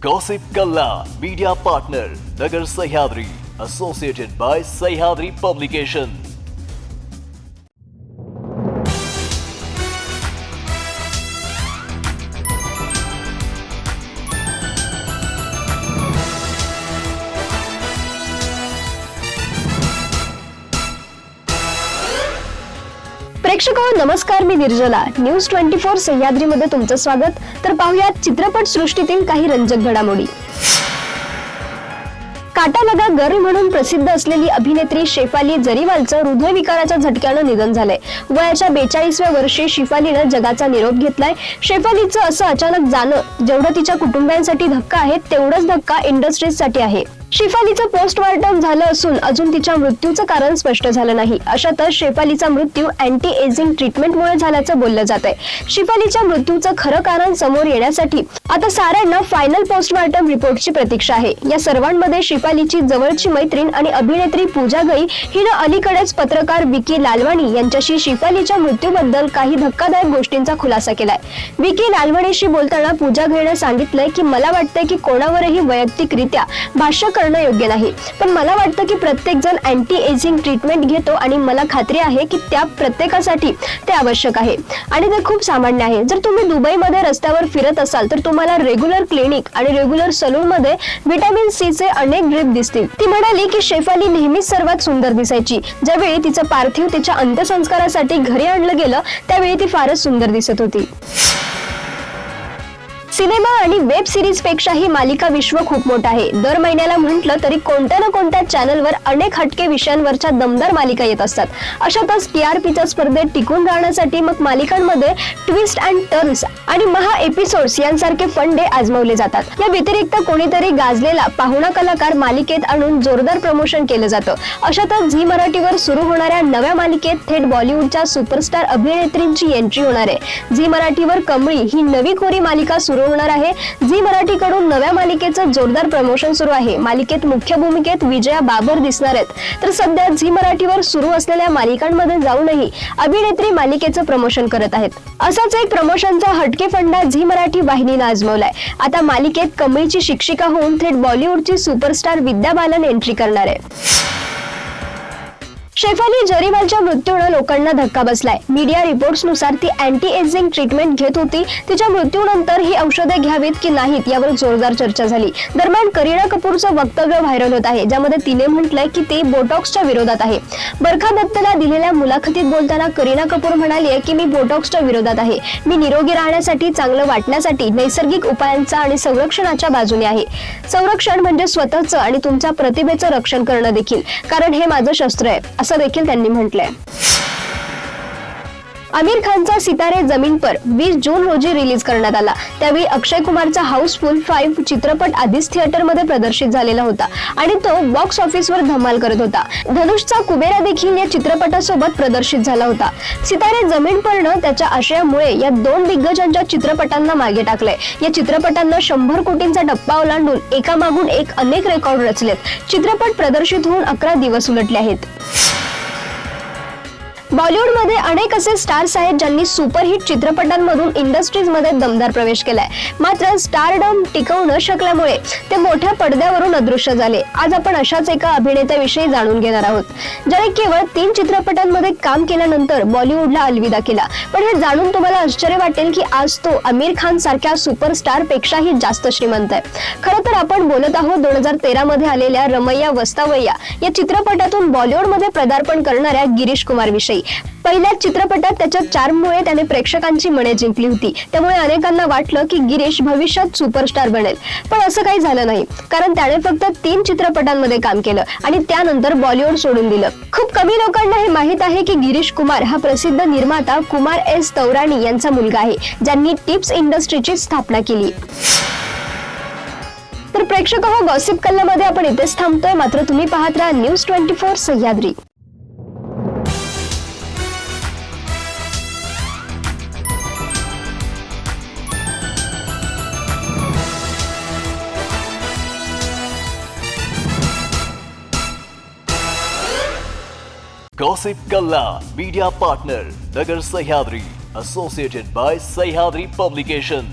Gossip Kalla Media Partner Nagar Sahyadri Associated by Sahyadri Publication प्रेक्षक नमस्कार मी निर्जला. न्यूज ट्वेंटी फोर सह्याद्रीमध्ये तुमचं स्वागत. तर पाहुयात चित्रपट सृष्टीतील काही रंजक घडामोडी. काटालगा गर्ल म्हणून प्रसिद्ध असलेली अभिनेत्री शेफाली जरीवालचं हृदयविकाराच्या झटक्यानं निधन झालंय. वयाच्या बेचाळीसव्या वर्षी शेफालीनं जगाचा निरोप घेतलाय. शेफालीचं असं अचानक जाणं जेवढं तिच्या कुटुंबियांसाठी धक्का आहे तेवढंच धक्का इंडस्ट्रीजसाठी आहे. शेफालीचं पोस्टमॉर्टम झालं असून अजून तिच्या मृत्यूचं कारण स्पष्ट झालं नाही. अशातच शेफालीचा मृत्यू अँटी एजिंग ट्रीटमेंटमुळे झाल्याचं बोललं जात आहे शेफालीच्या मृत्यूचं खरं कारण समोर येण्यासाठी आता साऱ्यांना फायनल पोस्टमॉर्टम रिपोर्टची प्रतीक्षा आहे. या सर्वांमध्ये शेफालीची जवळची मैत्रीण आणि अभिनेत्री पूजा गई हिनं अलीकडेच पत्रकार विकी लालवाणी यांच्याशी शेफालीच्या मृत्यूबद्दल काही धक्कादायक गोष्टींचा खुलासा केलाय. विकी लालवाणीशी बोलताना पूजा गईनं सांगितलंय की मला वाटतंय की कोणावरही वैयक्तिकरित्या भाष्य करणं योग्य नाही. पण मला वाटतं की प्रत्येक जण अँटी एजिंग ट्रीटमेंट घेतो आणि मला खात्री आहे की त्या प्रत्येकासाठी ते आवश्यक आहे. आणि ते खूप सामान्य आहे. जर तुम्ही दुबईमध्ये रस्त्यावर फिरत असाल तर तुम्हाला रेग्युलर क्लिनिक आणि रेग्युलर सलून मध्ये व्हिटॅमिन सी चे अनेक ड्रिप दिसतील. ती म्हणाली की शेफाली नेहमीच सर्वात सुंदर दिसायची. ज्यावेळी तिचं पार्थिव तिच्या अंत्यसंस्कारासाठी घरी आणलं गेलं त्यावेळी ती फारच सुंदर दिसत होती. सिनेमा आणि वेब सिरीजपेक्षा ही मालिका विश्व खूप मोठं आहे. दर महिन्याला म्हटलं तरी कोणत्या ना कोणत्या चॅनलवर अनेक हटके विषयांवरच्या दमदार मालिका येत असतात. अशातच टीआरपीच्या स्पर्धेत टिकून राहण्यासाठी मग मालिकांमध्ये ट्विस्ट अँड टर्न्स आणि महा एपिसोड्स यांसारखे फंडे आजमावले जातात. या व्यतिरिक्त कोणीतरी गाजलेला पाहुणा कलाकार मालिकेत आणून जोरदार प्रमोशन केलं जातं. अशातच झी मराठीवर सुरू होणाऱ्या नव्या मालिकेत थेट बॉलिवूडच्या सुपरस्टार अभिनेत्रींची एंट्री होणार आहे. झी मराठीवर कमळी ही नवी कोरी मालिका सुरू होणार आहे. झी मराठीकडून नव्या मालिकेचं जोरदार प्रमोशन सुरू आहे. मालिकेत मुख्य भूमिकेत विजया बाबर दिसणार आहेत. तर सध्या झी मराठीवर सुरू असलेल्या मालिकांमध्ये जाऊनही अभिनेत्री मालिकेचं प्रमोशन करत आहेत. असाच एक प्रमोशनचा हटके फंडा झी मराठी वाहिनीनं आजमवलाय. आता मालिकेत कमळीची शिक्षिका होऊन थेट बॉलिवूडची सुपरस्टार विद्या बालन एंट्री करणार आहे. शेफाली जरीवालच्या मृत्यूनं लोकांना धक्का बसलाय. मीडिया रिपोर्ट्सनुसार ती अँटी एजिंग ट्रीटमेंट घेत होती. तिच्या मृत्यूनंतर ही औषधे घ्यावीत की नाहीत यावर जोरदार चर्चा झाली. दरम्यान करीना कपूरचं वक्तव्य व्हायरल होत आहे ज्यामध्ये तिने म्हटलंय की ते बोटॉक्सच्या विरोधात आहे. बरखा दत्तला दिलेल्या मुलाखतीत बोलताना करीना कपूर म्हणाली की मी बोटॉक्सच्या विरोधात आहे. मी निरोगी राहण्यासाठी चांगलं वाटण्यासाठी नैसर्गिक उपायांचा आणि संरक्षणाच्या बाजूने आहे. संरक्षण म्हणजे स्वतःचं आणि तुमच्या प्रतिभेचं रक्षण करणं देखील. कारण हे माझं शस्त्र आहे. असं देखील त्यांनी म्हटलंय. आमिर खानचा सितारे जमीन पर वीस जून रोजी रिलीज करण्यात आला. त्यावेळी अक्षय कुमारचा हाऊसफुल फाईव्ह चित्रपट आधीच थिएटरमध्ये प्रदर्शित झालेला होता आणि तो बॉक्स ऑफिसवर धमाल करत होता. धनुषचा कुबेरा देखील या चित्रपटासोबत प्रदर्शित झाला होता. सितारे जमीन परनं त्याच्या आशयामुळे या दोन दिग्गजांच्या चित्रपटांना मागे टाकलंय. या चित्रपटांना शंभर कोटींचा टप्पा ओलांडून एकामागून एक अनेक रेकॉर्ड रचलेत. चित्रपट प्रदर्शित होऊन अकरा दिवस उलटले आहेत. बॉलिवूडमध्ये अनेक असे स्टार्स आहेत ज्यांनी सुपरहिट चित्रपटांमधून इंडस्ट्रीजमध्ये दमदार प्रवेश केलाय. मात्र स्टारडम टिकवू न शकल्यामुळे ते मोठ्या पडद्यावरून अदृश्य झाले. आज आपण अशाच एका अभिनेत्याविषयी जाणून घेणार आहोत. ज्याने केवळ तीन चित्रपटांमध्ये काम केल्यानंतर बॉलिवूडला अलविदा केला. पण हे जाणून तुम्हाला आश्चर्य वाटेल की आज तो आमिर खान सारख्या सुपरस्टार पेक्षाही जास्त श्रीमंत आहे. खरं तर आपण बोलत आहोत दोन हजार तेरा मध्ये आलेल्या रमैया वस्तावय्या या चित्रपटातून बॉलिवूडमध्ये पदार्पण करणाऱ्या गिरीश कुमार विषयी पहिल्या चित्रपटात त्याच्या चारमुळे त्याने प्रेक्षकांची मने जिंकली होती. त्यामुळे अनेकांना वाटलं की गिरीश भविष्यात सुपरस्टार बनेल. पण असं काही झालं नाही. कारण त्याने फक्त तीन चित्रपटांमध्ये काम केलं आणि त्यानंतर बॉलिवूड सोडून दिलं. खूप कमी लोकांना हे माहीत आहे की गिरीश कुमार हा प्रसिद्ध निर्माता कुमार एस. तौराणी यांचा मुलगा आहे ज्यांनी टिप्स इंडस्ट्रीची स्थापना केली. तर प्रेक्षक हो गॉसिप कल्ल्यामध्ये आपण इथेच थांबतोय. मात्र तुम्ही पाहत राहा news twenty four Sahyadri. Gossip Kalla Media Partner Nagar Sahyadri Associated by Sahyadri Publication